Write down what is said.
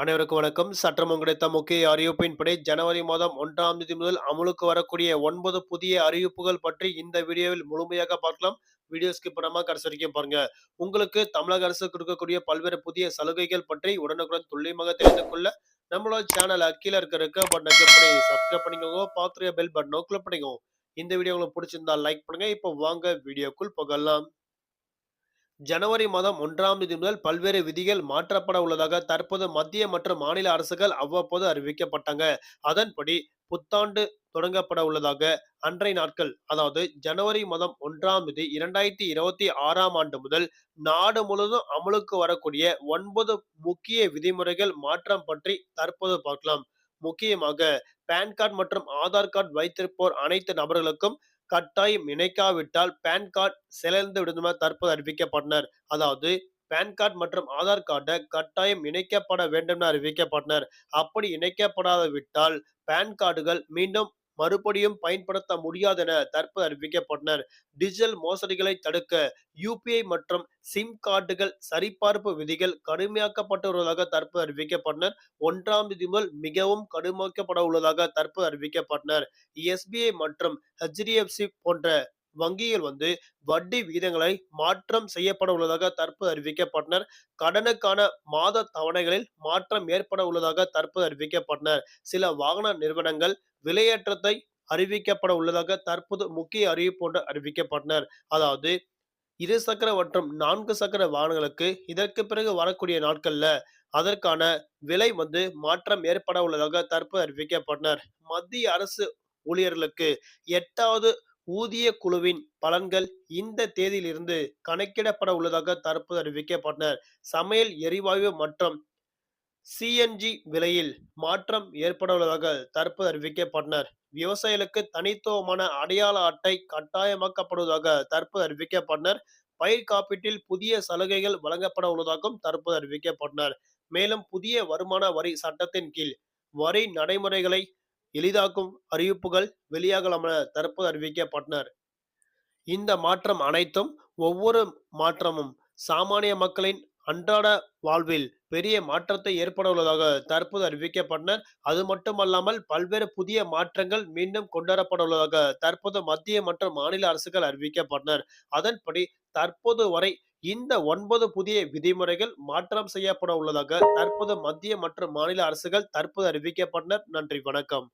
அனைவருக்கும் வணக்கம். சற்றமும் கிடைத்த முக்கிய அறிவிப்பின்படி ஜனவரி மாதம் ஒன்றாம் தேதி முதல் அமலுக்கு வரக்கூடிய ஒன்பது புதிய அறிவிப்புகள் பற்றி இந்த வீடியோவில் முழுமையாக பார்க்கலாம். வீடியோ ஸ்கிப் பண்ணாம கடைசி வரைக்கும் பாருங்க. உங்களுக்கு தமிழக அரசு கொடுக்கக்கூடிய பல்வேறு புதிய சலுகைகள் பற்றி உடனுக்குடன் துல்லியமாக தெரிந்து கொள்ள நம்மளோட சேனலை கீழே இருக்க இருக்க பட்டனை கிளிக் பண்ணி சப்ஸ்கிரைப் பண்ணிக்கோங்க. பார்த்துருக்க பெல் பட்டனும் கிளிக் பண்ணிக்கோங்க. இந்த வீடியோ உங்களுக்கு பிடிச்சிருந்தா லைக் பண்ணுங்க. இப்போ வாங்க வீடியோக்குள் போகலாம். ஜனவரி மாதம் ஒன்றாம் தேதி முதல் பல்வேறு விதிகள் மாற்றப்பட உள்ளதாக தற்போது மத்திய மற்றும் மாநில அரசுகள் அவ்வப்போது அறிவிக்கப்பட்டாங்க. அதன்படி புத்தாண்டு தொடங்கப்பட உள்ளதாக அன்றைய நாட்கள் அதாவது ஜனவரி மாதம் ஒன்றாம் தேதி இரண்டாயிரத்தி இருபத்தி ஆறாம் ஆண்டு முதல் நாடு முழுவதும் அமலுக்கு வரக்கூடிய ஒன்பது முக்கிய விதிமுறைகள் மாற்றம் பற்றி தற்போது பார்க்கலாம். முக்கியமாக பேன் கார்டு மற்றும் ஆதார் கார்டு வைத்திருப்போர் அனைத்து நபர்களுக்கும் கட்டாயம் இணைக்காவிட்டால் பேன் கார்டு செயலிழந்து விடுமா என தற்போது அறிவிக்கப்பட்டனர். அதாவது பேன் கார்டு மற்றும் ஆதார் கார்டை கட்டாயம் இணைக்கப்பட வேண்டும் என அறிவிக்கப்பட்டனர். அப்படி இணைக்கப்படாத விட்டால் பேன் கார்டுகள் மீண்டும் மறுபடியும் பயன்படுத்த முடியாது என தற்போது அறிவிக்கப்பட்டனர். டிஜிட்டல் மோசடிகளை தடுக்க யூபிஐ மற்றும் சிம் கார்டுகள் சரிபார்ப்பு விதிகள் கடுமையாக்கப்பட்டு வருவதாக தற்போது அறிவிக்கப்பட்டனர். ஒன்றாம் தேதி முதல் மிகவும் கடுமையாக்கப்பட உள்ளதாக தற்போது அறிவிக்கப்பட்டனர். எஸ்பிஐ மற்றும் ஹெச்டிஎஃப்சி போன்ற வங்கிகள் வந்து வட்டி விகிதங்களை மாற்றம் செய்யப்பட உள்ளதாக தற்போது அறிவிக்கப்பட்டனர். கடனுக்கான மாத தவணைகளில் மாற்றம் ஏற்பட உள்ளதாக தற்போது அறிவிக்கப்பட்டனர். சில வாகன நிறுவனங்கள் விலையேற்றத்தை அறிவிக்கப்பட உள்ளதாக தற்போது முக்கிய அறிவிப்பு ஒன்று அறிவிக்கப்பட்டனர். அதாவது இரு சக்கர மற்றும் நான்கு சக்கர வாகனங்களுக்கு இதற்கு பிறகு வரக்கூடிய நாட்கள்ல அதற்கான விலை வந்து மாற்றம் ஏற்பட உள்ளதாக தற்போது அறிவிக்கப்பட்டனர். மத்திய அரசு ஊழியர்களுக்கு எட்டாவது ஊதிய குழுவின் பலன்கள் இந்த தேதியிலிருந்து கணக்கிடப்பட உள்ளதாக தற்போது அறிவிக்கப்பட்டனர். சமையல் எரிவாயு மற்றும் சிஎன்ஜி விலையில் மாற்றம் ஏற்பட உள்ளதாக தற்போது அறிவிக்கப்பட்டனர். விவசாயிகளுக்கு தனித்துவமான அடையாள அட்டை கட்டாயமாக்கப்படுவதாக தற்போது அறிவிக்கப்பட்டனர். பயிர் காப்பீட்டில் புதிய சலுகைகள் வழங்கப்பட உள்ளதாகவும் தற்போது அறிவிக்கப்பட்டனர். மேலும் புதிய வருமான வரி சட்டத்தின் கீழ் வரி நடைமுறைகளை எளிதாக்கும் அறிவிப்புகள் வெளியாகலாம் என தற்போது அறிவிக்கப்பட்டனர். இந்த மாற்றம் அனைத்தும் ஒவ்வொரு மாற்றமும் சாமானிய மக்களின் அன்றாட வாழ்வில் பெரிய மாற்றத்தை ஏற்பட உள்ளதாக தற்போது அறிவிக்கப்பட்டனர். அது மட்டுமல்லாமல் பல்வேறு புதிய மாற்றங்கள் மீண்டும் கொண்டுவரப்பட உள்ளதாக தற்போது மத்திய மற்றும் மாநில அரசுகள் அறிவிக்கப்பட்டனர். அதன்படி தற்போது வரை இந்த ஒன்பது புதிய விதிமுறைகள் மாற்றம் செய்யப்பட உள்ளதாக தற்போது மத்திய மற்றும் மாநில அரசுகள் தற்போது அறிவிக்கப்பட்டனர். நன்றி வணக்கம்.